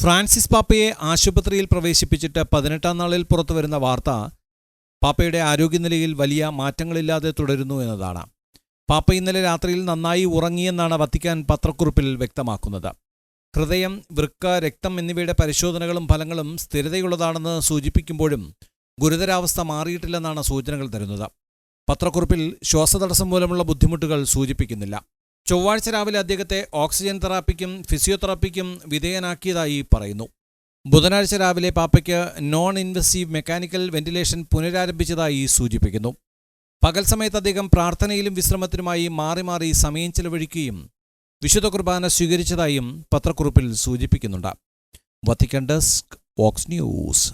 Francis പാപ്പയെ ആശുപത്രിയിൽ പ്രവേശിപ്പിച്ചിട്ട് പതിനെട്ടാം നാളിൽ പുറത്തുവരുന്ന വാർത്ത പാപ്പയുടെ ആരോഗ്യനിലയിൽ വലിയ മാറ്റങ്ങളില്ലാതെ തുടരുന്നു എന്നതാണ്. പാപ്പ ഇന്നലെ രാത്രിയിൽ നന്നായി ഉറങ്ങിയെന്നാണ് വത്തിക്കാൻ പത്രക്കുറിപ്പിൽ വ്യക്തമാക്കുന്നത്. ഹൃദയം വൃക്ക രക്തം എന്നിവയുടെ പരിശോധനകളും ഫലങ്ങളും സ്ഥിരതയുള്ളതാണെന്ന് സൂചിപ്പിക്കുമ്പോഴും ഗുരുതരാവസ്ഥ മാറിയിട്ടില്ലെന്നാണ് സൂചനകൾ തരുന്നത്. പത്രക്കുറിപ്പിൽ ശ്വാസതടസ്സം മൂലമുള്ള ബുദ്ധിമുട്ടുകൾ സൂചിപ്പിക്കുന്നില്ല. ചൊവ്വാഴ്ച രാവിലെ അദ്ദേഹത്തെ ഓക്സിജൻ തെറാപ്പിക്കും ഫിസിയോതെറാപ്പിക്കും വിധേയനാക്കിയതായി പറയുന്നു. ബുധനാഴ്ച രാവിലെ പാപ്പയ്ക്ക് നോൺ ഇൻവെസീവ് മെക്കാനിക്കൽ വെന്റിലേഷൻ പുനരാരംഭിച്ചതായി സൂചിപ്പിക്കുന്നു. പകൽ സമയത്ത് അദ്ദേഹം പ്രാർത്ഥനയിലും വിശ്രമത്തിനുമായി മാറി മാറി സമയം ചെലവഴിക്കുകയും വിശുദ്ധ കുർബാന സ്വീകരിച്ചതായും പത്രക്കുറിപ്പിൽ സൂചിപ്പിക്കുന്നുണ്ട്. വത്തിക്കൻ ഡെസ്ക് വോക്സ് ന്യൂസ്